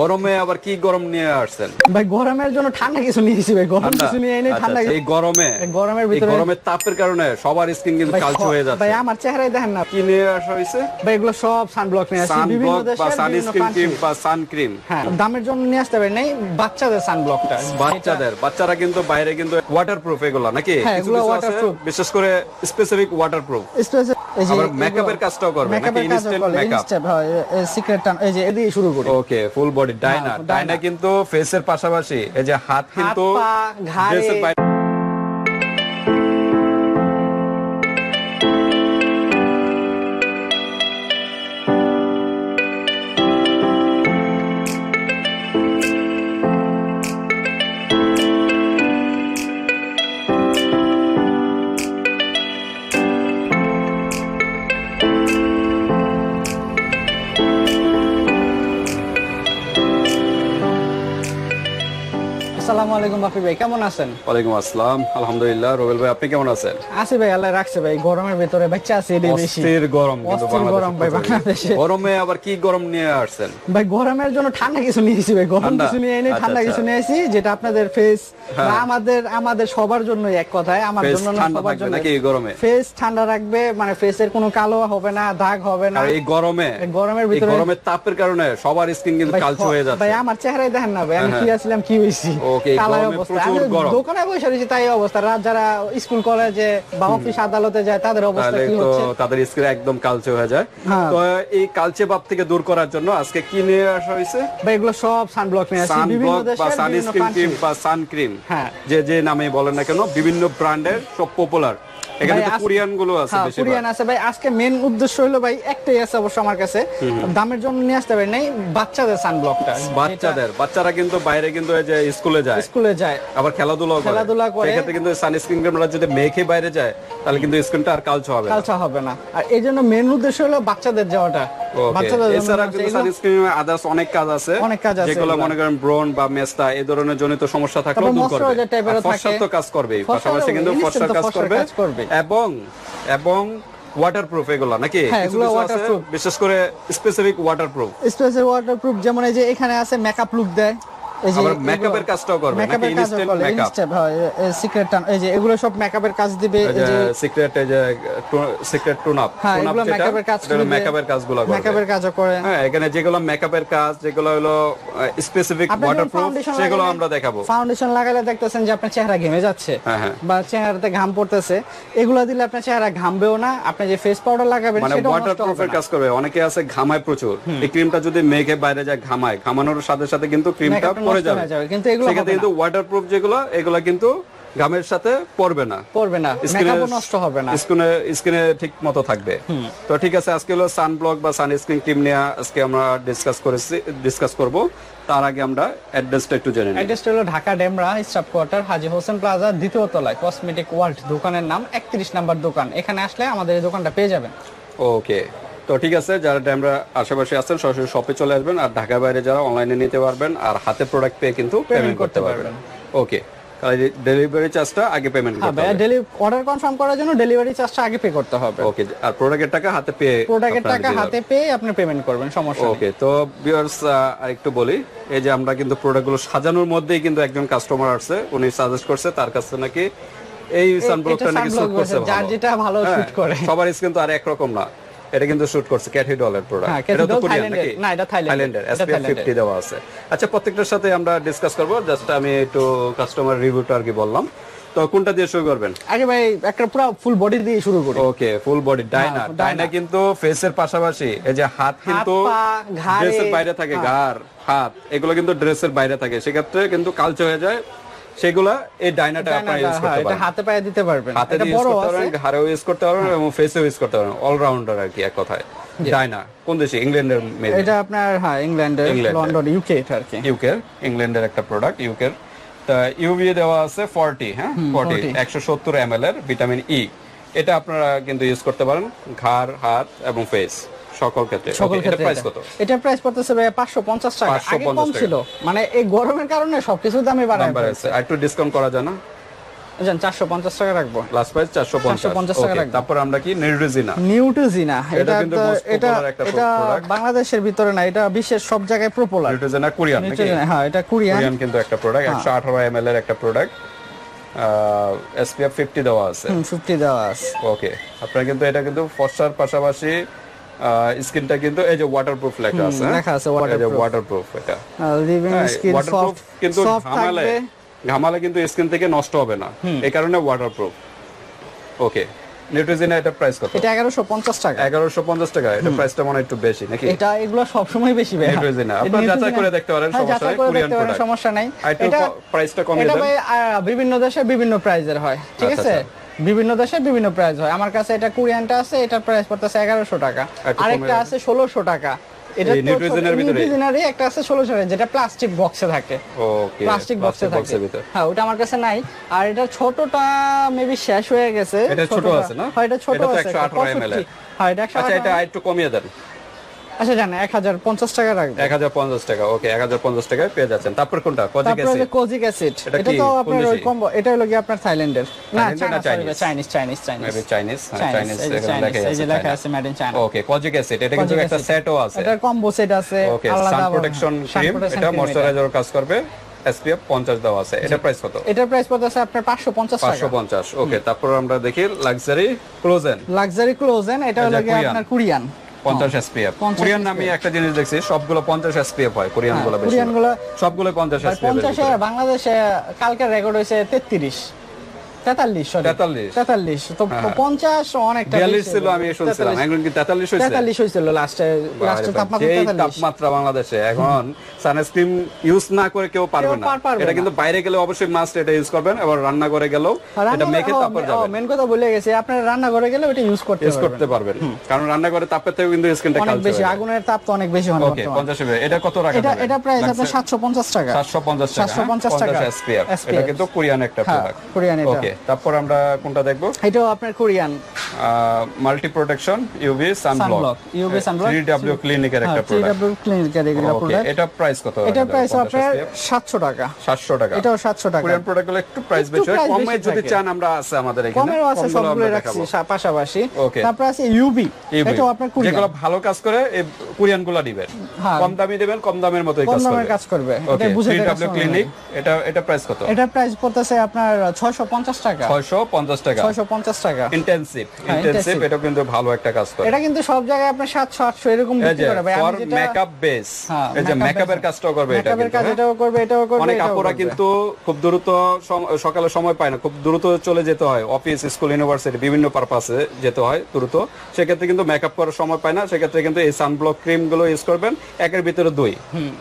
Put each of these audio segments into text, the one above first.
গরমে আবার কি গরম নিয়ে আসছেন? ভাই গরমের জন্য ঠান্ডা কিছু নিয়েছি ভাই গরম কিছু নিয়ে এনে ঠান্ডা আচ্ছা, এই গরমে গরমের ভিতরে গরমের তাপের কারণে সবার স্কিন কিন্তু কালচে হয়ে যাচ্ছে। ভাই আমার চেহারাই দেখেন না। কি নিয়ে আসা হয়েছে? ভাই এগুলো সব সানব্লক নিয়ে আসছি বিভিন্ন বিভিন্ন সানস্ক্রিন ক্রিম। বা সানক্রিম হ্যাঁ দামের জন্য নিয়ে আসতে পারি নাই বাচ্চাদের সানব্লকটা বাচ্চাদের বাচ্চারা কিন্তু বাইরে কিন্তু ওয়াটারপ্রুফ এগুলো নাকি? হ্যাঁ, এগুলো কিছু আছে, waterproof। বিশেষ করে স্পেসিফিক ওয়াটারপ্রুফ আবার makeup-এর কাজটাও করবে, নাকি? মেকআপের? ইনস্ট্যান্ট হয় সিক্রেট এই যে এদিকে শুরু করি। ওকে ফুল বডি ডাইনা হ্যাঁ, ডাইনা ডাইনা। কিন্তু ফেসের পাশাপাশি এই যে হাত কিন্তু আলাইকুম বাপি ভাই কেমন আছেন? ওয়ালাইকুম আসসালাম। আলহামদুলিল্লাহ রোবেল ভাই আপনি কেমন আছেন? আছি ভাই আল্লাহ রাখছে ভাই গরমের ভিতরে বাচ্চা আছে এটাই বেশি। অস্থির গরম কিন্তু গরম ভাই বাংলাদেশে বাংলাদেশে। গরমে আবার কি গরম নিয়ে আসছেন? ভাই গরমের জন্য ঠান্ডা কিছু নিয়েছি ভাই গরম কিছু নিয়ে এনে আচ্ছা, ঠান্ডা আচ্ছা। কিছু নিয়েছি যেটা আপনাদের ফেস হ্যাঁ। আমাদের আমাদের সবার জন্য এক কথায় আমার ফেস জন্য না সবার জন্য নাকি গরমে? ফেস ঠান্ডা রাখবে মানে ফেসের কোনো কালো হবে না দাগ হবে না। এই গরমে? গরমের ভিতরে- গরমের তাপের কারণে সবার স্কিন কিন্তু কালচে হয়ে যাচ্ছে। ভাই আমার চেহারাই দেখেন না ভাই আমি হ্যাঁ, কি আছিলাম কি হইছি? ওকে, এই অবস্থা। প্রচুর আমি গরম। দোকানে বসে রয়েছি তাই অবস্থা। রাত যারা স্কুল কলেজে বা অফিস আদালতে যায় তাদের অবস্থা কি হচ্ছে? তাদের স্কিন একদম কালচে হয়ে যায়। হ্যাঁ। তো এই কালচে ভাব থেকে দূর করার জন্য আজকে কি নিয়ে আসা হয়েছে? ভাই এগুলো সব সানব্লক নিয়ে আসছি। বিভিন্ন দেশের সানস্ক্রিন ক্রিম বা সানক্রিম হ্যাঁ। যে যে নামে বলেন না কেন বিভিন্ন ব্র্যান্ডের সব পপুলার এখানে ভাই, তো আজ- কোরিয়ানগুলো আছে হ্যাঁ, কোরিয়ান আছে। ভাই আজকে মেন উদ্দেশ্য হলো ভাই একটাই আছে অবশ্য আমার কাছে। দামের জন্য নিয়ে আসতে পারি নাই বাচ্চাদের সানব্লকটা বাচ্চাদের বাচ্চারা কিন্তু বাইরে কিন্তু এই যে স্কুলে যায়। স্কুলে যায়। আবার খেলাধুলা করে। খেলাধুলা করে। সেক্ষেত্রে কিন্তু সানস্ক্রিন ক্রিমরা যদি মেখে বাইরে যায় তাহলে কিন্তু স্কিনটা আর কালচে হবে কালচা হবে না। আর এই জন্য মেন উদ্দেশ্য হলো বাচ্চাদের যাওয়াটা। Okay, বাচ্চাদের জন্য এছাড়া আছে। কিন্তু এগুলো- সানস্ক্রিন আদার্স অনেক কাজ আছে। অনেক কাজ আছে যেগুলো মনে করেন ব্রন বা মেস্তা এই ধরনের জনিত সমস্যা থাকলেও দূর করবে। moisturizer type-এরও আর ফর্সার থাকে। তো কাজ করবে পাশাপাশি কিন্তু ফর্সার কাজ করবে। এবং এবং ওয়াটারপ্রুফ এগুলো নাকি? হ্যাঁ, এগুলো বিশেষ করে স্পেসিফিক ওয়াটারপ্রুফ স্পেসের ওয়াটারপ্রুফ যেমন এই যে এখানে আছে মেকআপ লুক দেয়। এই যে মেকআপের কাজটাও করবে মেকআপের কাজ করবে মেকআপ হয় সিক্রেট এই যে এগুলো সব মেকআপের কাজ দিবে এই যে সিক্রেট এই যে সিক্রেট টুন আপ হ্যাঁ এগুলো মেকআপের কাজ দিবে মেকআপের কাজগুলো করবে। মেকআপের কাজও করে। হ্যাঁ এখানে যেগুলো মেকআপের কাজ যেগুলো হলো স্পেসিফিক ওয়াটারপ্রুফ সেগুলো আমরা দেখাবো। ফাউন্ডেশন লাগালে দেখতেছেন যে আপনার চেহারা ঘেমে যাচ্ছে হ্যাঁ, হ্যাঁ। বা চেহারাতে ঘাম পড়তেছে। এগুলো দিলে আপনার চেহারা ঘামবেও না আপনি যে ফেস পাউডার লাগাবেন মানে ওয়াটারপ্রুফের কাজ করবে অনেকে আছে ঘামায় প্রচুর। এই ক্রিমটা যদি মেঘে বাইরে যায় ঘামায়। ঘামানোর সাথে সাথে কিন্তু ক্রিমটা পড়ে যাবে। কিন্তু এগুলো সেক্ষেত্রে কিন্তু ওয়াটারপ্রুফ যেগুলো এগুলো কিন্তু সাথে পড়বে না। পড়বে না মেকআপও নষ্ট হবে না। স্কিনে স্কিনে ঠিক মতো থাকবে। তো ঠিক আছে আজকে হলো সানব্লক বা সানস্ক্রিন ক্রিম নিয়ে আজকে আমরা ডিসকাস করেছি ডিসকাস করব। তার আগে আমরা অ্যাড্রেসটা একটু জেনে নিই। অ্যাড্রেসটা হলো Dhaka Demra staff quarter Haji Hossain plaza দ্বিতীয় তলায় কসমেটিক ওয়ার্ল্ড দোকানের নাম একত্রিশ নাম্বার দোকান। এখানে আসলে আমাদের এই দোকানটা পেয়ে যাবেন। ওকে তো ঠিক আছে যারা আমরা আশেপাশে আছেন সরাসরি শপে চলে আসবেন আর ঢাকার বাইরে যারা অনলাইনে নিতে পারবেন আর হাতে প্রোডাক্ট পেয়ে কিন্তু পেমেন্ট করতে পারবেন। ওকে ডেলিভারি চার্জটা আগে পেমেন্ট হ্যাঁ করতে হবে। অর্ডার কনফার্ম করার জন্য ডেলিভারি চার্জটা আগে পে করতে হবে। ওকে আর প্রোডাক্টের টাকা হাতে পেয়ে প্রোডাক্টের টাকা হাতে পেয়ে আপনি পেমেন্ট করবেন সমস্যা ওকে তো ভিউয়ার্স আরেকটু বলি এই যে আমরা কিন্তু প্রোডাক্টগুলো সাজানোর মধ্যেই কিন্তু একজন কাস্টমার আসছে উনি সাজেস্ট করছে তার কাছে নাকি এই সানব্লকটা নাকি শুট করছে যার যেটা ভালো হ্যাঁ, করে। সবার স্কিন তো আর একরকম না। এটা কিন্তু শুট করছে ক্যাথি ডলের প্রোডাক্ট এটা তো কোরিয়ান নাকি? না, এটা থাইল্যান্ডের। এসপিএফ 50 দেওয়া আছে। আচ্ছা প্রত্যেকটার সাথে আমরা ডিসকাস করব। জাস্ট আমি একটু কাস্টমার রিভিউটা আর কি বললাম। তো কোনটা দিয়ে শুরু করবেন? আগে ভাই একটা পুরো ফুল বডি দিয়ে শুরু করি। ওকে ফুল বডি ডাইনা। ডাইনা কিন্তু ফেসের পাশাপাশি এই যে হাত কিন্তু ড্রেসের বাইরে থাকে হ্যাঁ। ঘাড় হাত এগুলো কিন্তু ড্রেসের বাইরে থাকে। সেক্ষেত্রে কিন্তু কালচে হয়ে যায় সেগুলা এই ডাইনাটা আপনারা ইউজ হ্যাঁ, করতে এটা হাতে পায়ে দিতে পারবেন। হাতে এটা ইউজ বড় করতে আছে। পারেন ঘাড়েও ইউজ করতে পারেন এবং ফেসেও ইউজ করতে পারেন অলরাউন্ডার আর কি এক কথায়। ডাইনা কোন দেশে? ইংল্যান্ডের মেড এটা আপনার হ্যাঁ ইংল্যান্ডের। লন্ডন ইউকে এটা আর কি। ইউকের ইংল্যান্ডের একটা প্রোডাক্ট ইউকের তা ইউভি দেওয়া আছে 40 হ্যাঁ? 40 170 এমএল এর ভিটামিন ই এটা আপনারা কিন্তু ইউজ করতে পারেন ঘাড় হাত এবং ফেস সকল ক্ষেত্রে। সকল ক্ষেত্রে প্রাইস এটা। প্রাইস পড়তেছে ভাই 550 টাকা। আগে কম। ছিল মানে এই গরমের কারণে সবকিছু দামে বাড়ায় আর একটু ডিসকাউন্ট করা যায় না? জান চারশো পঞ্চাশ টাকা রাখব। লাস্ট প্রাইস চারশো 450 টাকা রাখব। তারপর আমরা কি? নিউট্রিজিনা নিউট্রিজিনা এটা এটা এটা বাংলাদেশের ভিতরে না এটা বিশ্বের সব জায়গায় পপুলার নিউট্রিজিনা কোরিয়ান নাকি? হ্যাঁ এটা কোরিয়ান কোরিয়ান কিন্তু একটা প্রোডাক্ট একশো আঠারো এম এর একটা প্রোডাক্ট এসপিএফ ফিফটি দেওয়া আছে। ফিফটি দেওয়া আছে। ওকে আপনারা কিন্তু এটা কিন্তু ফর্সার পাশাপাশি স্কিনটা কিন্তু এই যে ওয়াটারপ্রুফ লেখা আছে হ্যাঁ? লেখা আছে যে ওয়াটারপ্রুফ এটা। লিভিং ওয়াটারপ্রুফ সফট কিন্তু ঘামালে ঘামালে কিন্তু স্কিন থেকে নষ্ট হবে না। এই কারণে ওয়াটারপ্রুফ ওকে নিউট্রিজিনা এটা প্রাইস কত? এটা এগারোশো পঞ্চাশ টাকা। এগারোশো পঞ্চাশ টাকা এটা প্রাইসটা মনে হয় একটু বেশি নাকি? এটা এগুলো সবসময় বেশি ভাই Neutrogena, আপনারা যাচাই করে দেখতে পারেন, হ্যাঁ, সমস্যা নেই, করে Korean দেখতে পারেন, product। সমস্যা নাই। এটা প্রাইসটা কমিয়ে এটা দেন। ভাই আহ, বিভিন্ন দেশে বিভিন্ন প্রাইজের হয় ঠিক আচ্ছা, আছে? বিভিন্ন দেশে বিভিন্ন প্রাইস হয়। আমার কাছে এটা কোরিয়ানটা আছে এটার প্রাইস পড়তেছে এগারোশো টাকা। একটু আরেকটা আছে ষোলোশো টাকা। এটা একটা আছে ষোলোশো যেটা প্লাস্টিক বক্সে থাকে। প্লাস্টিক বক্সে থাকে। হ্যাঁ ওটা আমার কাছে নাই। আর এটা ছোটটা মেবি শেষ হয়ে গেছে। এটা ছোট ছোটটা- আছে না? হ্যাঁ এটা ছোট আছে 118 ml 65 হ্যাঁ এটা একটু কমিয়ে দেন। আচ্ছা টাকা টাকা ওকে টাকায় পেয়ে যাচ্ছেন। তারপর কোনটা? কজিক তারপরে যে কোজিক অ্যাসিড। এটা এটা তো আপনার ওই কম্বো এটা হলো কি আপনার থাইল্যান্ডের। না Chinese Chinese? Chinese Chinese Chinese Chinese Chinese Chinese এই যে লেখা আছে made in China okay kojic acid এটা কিন্তু একটা সেটও আছে। এটার কম্বো সেট আছে আলাদা সান প্রোটেকশন ক্রিম এটা ময়শ্চারাইজার কাজ করবে। এসপিএফ 50 দেওয়া আছে। এটা প্রাইস কত? এটার প্রাইস পড়তেছে আপনার 550 টাকা। 550 ওকে তারপর আমরা দেখি লাক্সারি ক্লোজেন লাক্সারি ক্লোজেন এটা হলো এটা। আপনার কোরিয়ান 50 এসপিএফ 50 কোরিয়ান আমি একটা জিনিস দেখছি সবগুলো 50 এসপিএফ হয় কোরিয়ানগুলো বেশি কোরিয়ানগুলো সবগুলো 50 ভাই এসপিএফ 50 এ বাংলাদেশে কালকের রেকর্ড হয়েছে 33 43 সরি 43 43 তো 50 অনেকটা 42 ছিল আমি শুনছিলাম। এখন কি 43 হইছে 43 হয়েছিল লাস্টে লাস্টে তাপমাত্রা তাপমাত্রা বাংলাদেশে এখন সানস্ক্রিন ইউজ না করে কেউ পারবে না। এটা কিন্তু বাইরে গেলে অবশ্যই মাস্ট এটা ইউজ করবেন। এবার রান্না করে গেলেও এটা মেখে তারপর যাবেন। মেন কথা বলে গেছে। আপনার রান্না করে গেলে ওটা ইউজ করতে ইউজ করতে পারবেন। কারণ রান্না করে তাপের থেকে কিন্তু স্কিনটা অনেক বেশি আগুনের তাপ তো অনেক বেশি হয় ওকে 50 এটা কত রাখা এটা যাবে? এটা প্রাইস আপনার 750 টাকা। 750 টাকা 750 টাকা। 50 SPF SPF এটা কিন্তু কোরিয়ান একটা হ্যাঁ, প্রোডাক্ট কোরিয়ান এটা। ওকে তারপর আমরা কোনটা দেখব? এটাও আপনার Korean. Multi protection UV sunblock sunblock UV sunblock 3W ক্লিনিকের একটা প্রোডাক্ট থ্রিডব্লিউ ক্লিনিকের এগুলো ওকে প্রোডাক্ট এটা প্রাইস কত এটার প্রাইস আপনার SPF? 700 টাকা। 700 টাকা। এটাও 700 টাকা। কোরিয়ান প্রোডাক্টগুলো একটু প্রাইস বেশি হয়। কমে যদি চান আমরা আছে আমাদের এখানে। কমেরও আছে সবগুলো রাখছি পাশাপাশি। তারপর আছে EV, এটাও আপনার কোরিয়ান। যেগুলো ভালো কাজ করে এই কোরিয়ানগুলো দিবেন হ্যাঁ। কম দামি দিবেন কম দামের মতোই কম কাজ দামের করবে। কাজ করবে। এটা বুঝে 3W ক্লিনিক এটা এটা প্রাইস কত? এটার প্রাইস পড়তেছে আপনার 650 টাকা। 650 টাকা। 650 টাকা। ইন্টেনসিভ এটা কিন্তু ভালো একটা কাজ করে। এটা কিন্তু সব জায়গায় আপনার 700 800 এরকম বিক্রি করে। ভাই আমি যেটা মেকআপ বেস এই যে মেকআপের কাজটাও করবে এটা মেকআপের কাজ? এটাও করবে এটাও করবে অনেক আপুরা কিন্তু খুব দ্রুত সকালে সময় পায় না খুব দ্রুত চলে যেতে হয়। অফিস স্কুল ইউনিভার্সিটি বিভিন্ন পারপাসে যেতে হয় দ্রুত। সেক্ষেত্রে কিন্তু মেকআপ করার সময় পায় না সেক্ষেত্রে কিন্তু এই সানব্লক ক্রিমগুলো ইউজ করবেন একের ভিতরে দুই।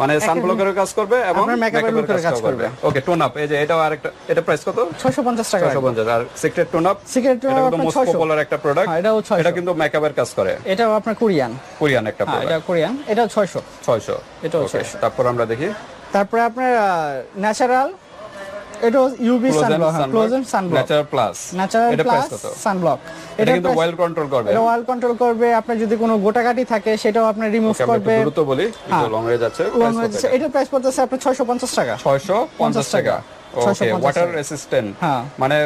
মানে সানব্লকের কাজ করবে এবং মেকআপের কাজ করবে। ওকে টোন আপ এই যে এটাও আরেকটা এটা প্রাইস কত? 650 টাকা। 650 আর secret tone up Secret Tone Up আপনার মোস্ট পপুলার একটা প্রোডাক্ট হ্যাঁ, এটাও 600 এটা কিন্তু মেকআপের কাজ করে। এটাও আপনার কোরিয়ান কোরিয়ান একটা হ্যাঁ প্রোডাক্ট এটা কোরিয়ান এটাও 600 600 এটাও 600 তারপর আমরা দেখি। তারপরে আপনার ন্যাচারাল এটাও UV sunblock collagen sunblock natural plus natural plus sunblock এটা কিন্তু ওয়েল কন্ট্রোল করবে। এটা ওয়াল কন্ট্রোল করবে। আপনার যদি কোনো গোটাকাটি থাকে সেটাও আপনার রিমুভ করবে। দ্রুত বলি। লং হয়ে। যাচ্ছে। এটার প্রাইস পড়তেছে আপনার 650 টাকা। 650 টাকা। ওকে ওয়াটার রেসিস্ট্যান্ট হ্যাঁ। মানে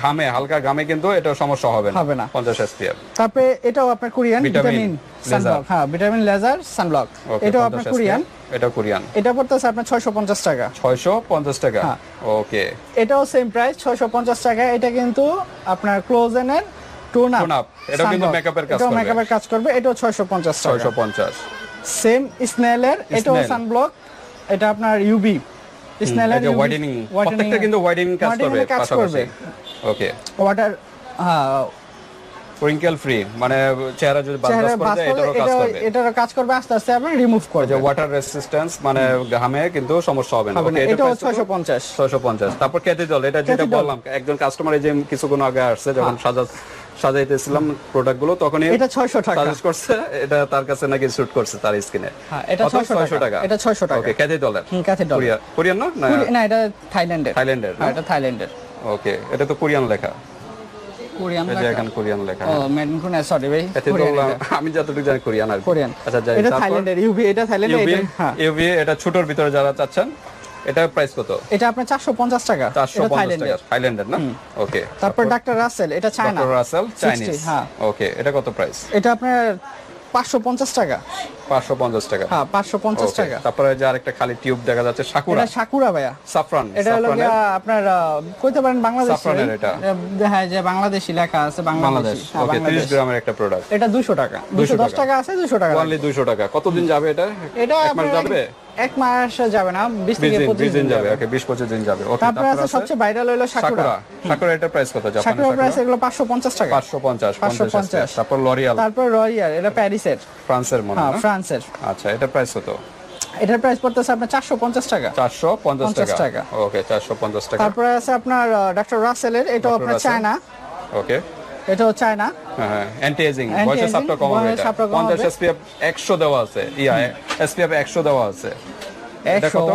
ঘামে হালকা ঘামে কিন্তু এটা সমস্যা হবে না হবে না। 50 এসপিএফ তারপরে এটাও আপনার কোরিয়ান ভিটামিন সানব্লক হ্যাঁ ভিটামিন লেজার সানব্লক এটাও আপনার কোরিয়ান। এটা কোরিয়ান। এটা পড়তেছে আপনার 650 টাকা। 650 টাকা? হ্যাঁ। ওকে এটাও সেম প্রাইস 650 টাকা। এটা কিন্তু আপনার ক্লোজেনের টোন আপ এটাও কিন্তু এর কাজ করবে। মেকআপের কাজ করবে। এটাও 650 টাকা। 650 সেম স্নেলের এটাও। সানব্লক এটা আপনার ইউবি স্নেলের হোয়াইটেনিং প্রত্যেকটা কিন্তু হোয়াইটেনিং কাজ করবে কাজ করবে। ওকে ওয়াটার রিঙ্কেল ফ্রি মানে চেহারা যদি বাজ এটারও কাজ করবে। এটারও কাজ করবে আস্তে আস্তে আপনি রিমুভ যে ওয়াটার রেসিস্ট্যান্স মানে ঘামে কিন্তু সমস্যা হবে না। এটা এটাও price কত? 650 650 তারপর কেটে জল এটা যেটা বললাম একজন কাস্টমার এই যে কিছুক্ষণ আগে আসছে যখন সাজা সাজাইতেছিলাম প্রোডাক্টগুলো তখনই এটা 600 টাকা। সাজেস্ট করছে এটা তার কাছে নাকি শুট করছে তার স্কিনে হ্যাঁ, এটা 600 টাকা। এটা 600 টাকা। ওকে ডলার হুম, dollar। কোরিয়ান কোরিয়ান না? না এটা থাইল্যান্ডের থাইল্যান্ডের হ্যাঁ এটা থাইল্যান্ডের ওকে এটা তো কোরিয়ান লেখা। কোরিয়ান যে কোরিয়ান লেখা। ও কোরিয়া সরি ভাই। আমি যতটুকু জানি কোরিয়ান আর কোরিয়ান আচ্ছা যাই এটা থাইল্যান্ডের ইউবি এটা থাইল্যান্ডের এটা হ্যাঁ। ইউভি এটা ছোটর ভিতরে যারা চাচ্ছেন এটা প্রাইস কত? এটা আপনার চারশো পঞ্চাশ টাকা। চারশো এটা পঞ্চাশ থাইল্যান্ডের টাকা থাইল্যান্ডের না? ওকে তারপর ডাক্তার রাসেল এটা চায়না ডক্টর রাসেল চাইনিজ হ্যাঁ। ওকে এটা কত প্রাইস এটা আপনার পাঁচশো পঞ্চাশ টাকা। পাঁচশো পঞ্চাশ টাকা। হ্যাঁ পাঁচশো পঞ্চাশ Okay, টাকা। তারপরে যে আরেকটা খালি টিউব দেখা যাচ্ছে সাকুরা এটা সাকুরা ভাইয়া। সাফরান এটা হলো আপনার কইতে পারেন বাংলাদেশ। সাফরানের এটা। হ্যাঁ যে বাংলাদেশি লেখা আছে বাংলাদেশ। বাংলাদেশ। হ্যাঁ, ওকে 30 গ্রামের একটা প্রোডাক্ট এটা দুশো টাকা। দুশো দশ টাকা। টাকা আছে দুশো টাকা অনলি 200 টাকা। কতদিন যাবে এটা? এটা এক মাস যাবে? এক- মাস যাবে না 20 থেকে দিন পঁচিশ 20 দিন যাবে। ওকে 20 25 দিন যাবে। ওকে তারপরে আছে সবচেয়ে ভাইরাল হলো সাকুরা। সাকুরা। এটা প্রাইস কত? জাপানের সাকুরা প্রাইস এগুলো পাঁচশো পঞ্চাশ টাকা। 550 550 তারপর লরিয়াল তারপর রয়্যাল এটা প্যারিসের ফ্রান্সের মনে হ্যাঁ হয় ফ্রান্সের। আচ্ছা এটা প্রাইস কত? এটার প্রাইস পড়তেছে আপনার চারশো পঞ্চাশ টাকা। 450 50 টাকা। ওকে 450 টাকা। তারপরে আছে আপনার ডাক্তার রাসেলের Dr. আপনার। China okay. এটাও আয়না হ্যাঁ অ্যান্টি এজিং বয়সের সাপটা কম হবে এটা সাপটা কমাবে। 50 এসপিএফ 100 দেওয়া আছে ইয়া এসপিএফ 100 দেওয়া আছে এটা?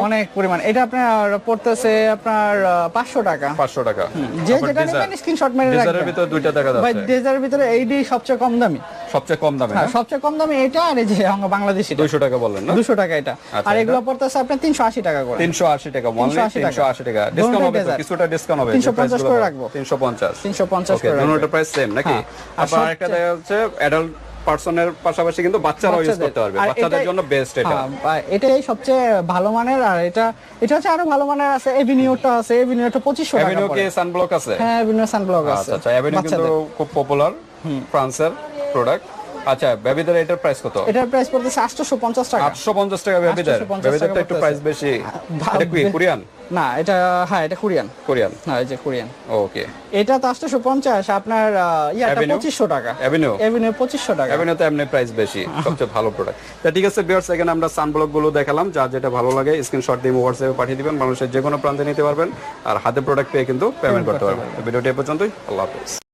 অনেক পরিমাণ। এটা আপনার পড়তেছে আপনার পাঁচশো টাকা। 500 টাকা। যে যেটা নেবেন স্ক্রিনশট মেরে Deezer-এর ভিতরে দুইটা দেখা ভাই ডেজারের ভিতরে এইডি সবচেয়ে কম দামি। সবচেয়ে কম দামে হ্যাঁ সবচেয়ে কম দামি এটা আর এই যে বাংলাদেশি 200 টাকা বললেন না? দুশো টাকা এটা। আচ্ছা, আর? এগুলো পড়তেছে আপনার তিনশো আশি টাকা করে। 380 টাকা অনলি 380 টাকা। ডিসকাউন্ট হবে তো কিছুটা ডিসকাউন্ট হবে। 350 করে রাখব। 350 তিনশো পঞ্চাশ ওকে করে দুটোর প্রাইস সেম নাকি? হ্যাঁ। আবার আরেকটা দেখা যাচ্ছে অ্যাডাল্ট পার্সনের পাশাপাশি কিন্তু বাচ্চারাও ইউজ করতে পারবে। বাচ্চাদের জন্য বেস্ট এটা। হ্যাঁ, এটাই সবচেয়ে ভালো মানের আর এটা এটা হচ্ছে আরও ভালো মানের আছে। এভিনিউটা আছে। এভিনিউটা পঁচিশশো টাকা অ্যাভিনিউ কি সানব্লক আছে? হ্যাঁ এভিনিউ সানব্লক আছে। আচ্ছা আচ্ছা অ্যাভিনিউ কিন্তু খুব পপুলার ফ্রান্সের প্রোডাক্ট আচ্ছা বেবিদের এটার প্রাইস কত? এটার প্রাইস পড়তেছে আটশোশো পঞ্চাশ টাকা। আটশো পঞ্চাশ টাকা বেবিদের 850 বেবিদের একটু প্রাইস বেশি। ভা- এটা কি কোরিয়ান না এটা হ্যাঁ এটা কোরিয়ান। কোরিয়ান? হ্যাঁ এই যে কোরিয়ান। ওকে। এটা তো পঞ্চাশ আপনার ইয়াটা পঁচিশশো টাকা। অ্যাভিনিউ অ্যাভিনিউ পঁচিশশো টাকা। অ্যাভিনিউ তো এমনি প্রাইস বেশি সবচেয়ে ভালো প্রোডাক্ট তা ঠিক আছে বিয়ার্স এখানে আমরা সানব্লকগুলো দেখালাম যার যেটা ভালো লাগে স্ক্রিনশট দিয়ে হোয়াটসঅ্যাপে পাঠিয়ে দিবেন মানুষের যে কোনো প্রান্তে নিতে পারবেন আর হাতে প্রোডাক্ট পেয়ে কিন্তু পেমেন্ট করতে পারবেন। ভিডিওটি এ পর্যন্তই আল্লাহ হাফেজ।